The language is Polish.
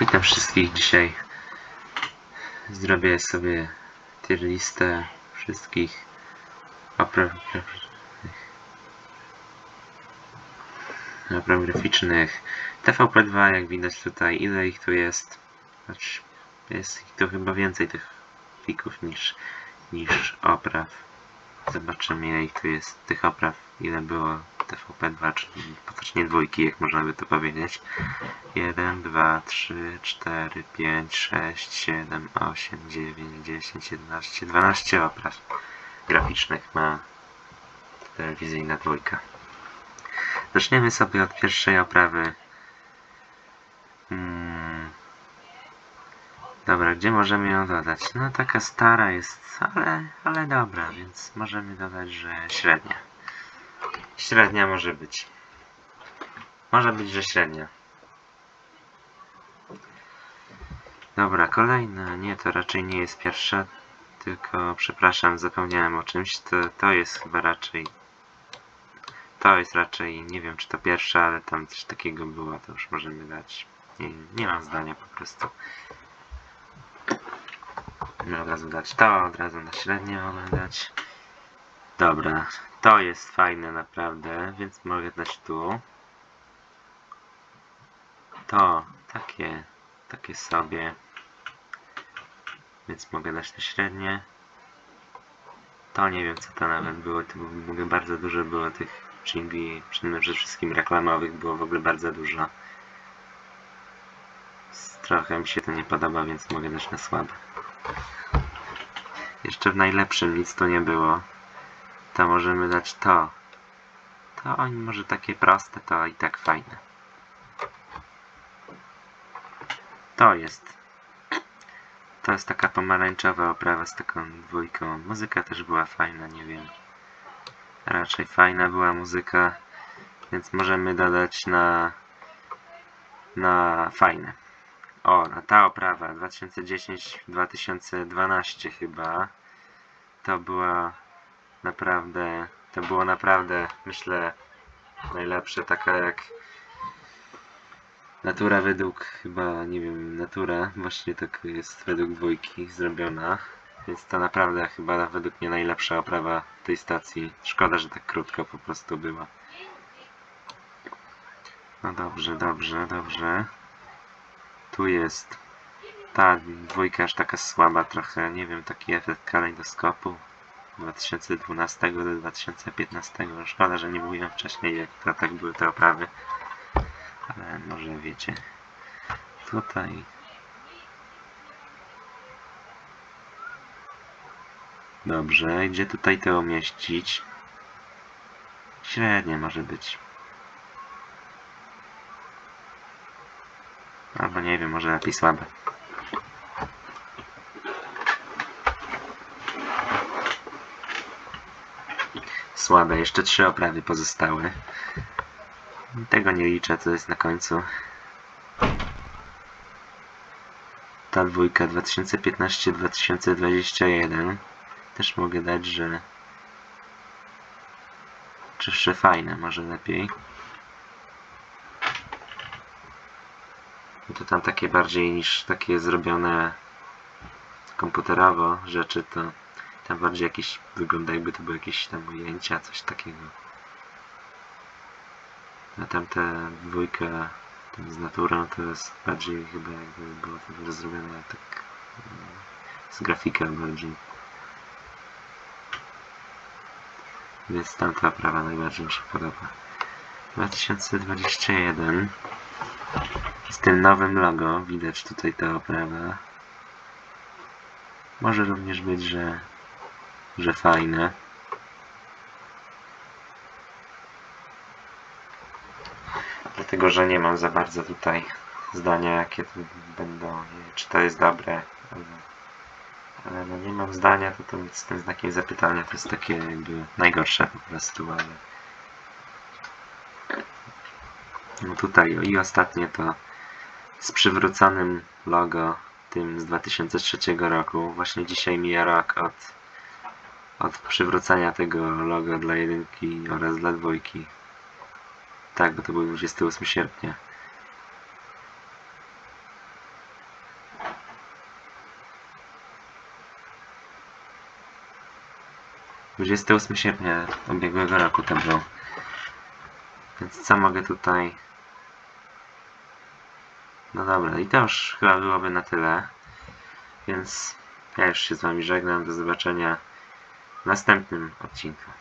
Witam wszystkich dzisiaj. Zrobię sobie tier listę wszystkich opraw graficznych. Opraw graficznych TVP2, jak widać tutaj, ile ich tu jest. Znaczy, jest ich tu chyba więcej tych plików niż, niż opraw. Zobaczymy ile ich tu jest, tych opraw, ile było TVP2, czyli potocznie dwójki, jak można by to powiedzieć. 1, 2, 3, 4, 5, 6, 7, 8, 9, 10, 11, 12 opraw graficznych ma telewizyjna dwójka. Zaczniemy sobie od pierwszej oprawy. Hmm. Dobra, gdzie możemy ją dodać? No taka stara jest, ale, ale dobra, więc możemy dodać, że średnia. Średnia może być. Może być, że średnia. Dobra, kolejna. Nie, to raczej nie jest pierwsza. Tylko, przepraszam, zapomniałem o czymś. To, to jest chyba raczej... To jest raczej, nie wiem czy to pierwsza, ale tam coś takiego było, to już możemy dać. Nie, nie mam zdania po prostu. No, od razu dać to, od razu na średnią mogę dać. Dobra, to jest fajne naprawdę, więc mogę dać tu. To, takie, takie sobie. Więc mogę dać na średnie. To nie wiem co to nawet było, to ogóle bardzo dużo było tych jingli, przede wszystkim reklamowych było w ogóle bardzo dużo. Trochę mi się to nie podoba, więc mogę dać na słabe. Jeszcze w najlepszym nic tu nie było. Możemy dać to. To oni może takie proste, to i tak fajne. To jest. To jest taka pomarańczowa oprawa z taką dwójką. Muzyka też była fajna, nie wiem. Raczej fajna była muzyka, więc możemy dodać na na fajne. O, a ta oprawa 2010-2012 chyba. To była naprawdę, to było naprawdę, myślę, najlepsze, taka jak Natura według chyba, nie wiem, Natura właśnie tak jest według dwójki zrobiona. Więc to naprawdę chyba według mnie najlepsza oprawa tej stacji. Szkoda, że tak krótko po prostu była. No dobrze, dobrze, dobrze. Tu jest ta dwójka aż taka słaba trochę, nie wiem, taki efekt kalejdoskopu 2012 do 2015. Szkoda, że nie mówiłem wcześniej, jak to tak były te oprawy. Ale może wiecie. Tutaj Dobrze, gdzie tutaj to umieścić? Średnie może być. Albo nie wiem, może lepiej słabe. Słabe, jeszcze trzy oprawy pozostały. Tego nie liczę, co jest na końcu. Ta dwójka 2015-2021 też mogę dać, że czy jeszcze fajne, może lepiej. No to tam takie bardziej niż takie zrobione komputerowo rzeczy, to tam bardziej jakieś wygląda jakby to były jakieś tam ujęcia, coś takiego. A tamta dwójka tam z naturą to jest bardziej chyba jakby było to zrobione tak mm, z grafika bardziej. Więc tamta oprawa najbardziej mi się podoba. 2021 z tym nowym logo widać tutaj ta oprawa. Może również być, że, że fajne. Dlatego, że nie mam za bardzo tutaj zdania, jakie tu będą, czy to jest dobre, ale no nie mam zdania, to, to z tym znakiem zapytania to jest takie jakby najgorsze po prostu, ale no tutaj i ostatnie to z przywróconym logo tym z 2003 roku. Właśnie dzisiaj mija rok od, od przywracania tego logo dla jedynki oraz dla dwójki. Tak, bo to był 28 sierpnia. Dwudziesty ósmy sierpnia ubiegłego roku to był. Więc co mogę tutaj... No dobra, i to już chyba byłoby na tyle. Więc ja już się z wami żegnam, do zobaczenia następnym odcinku.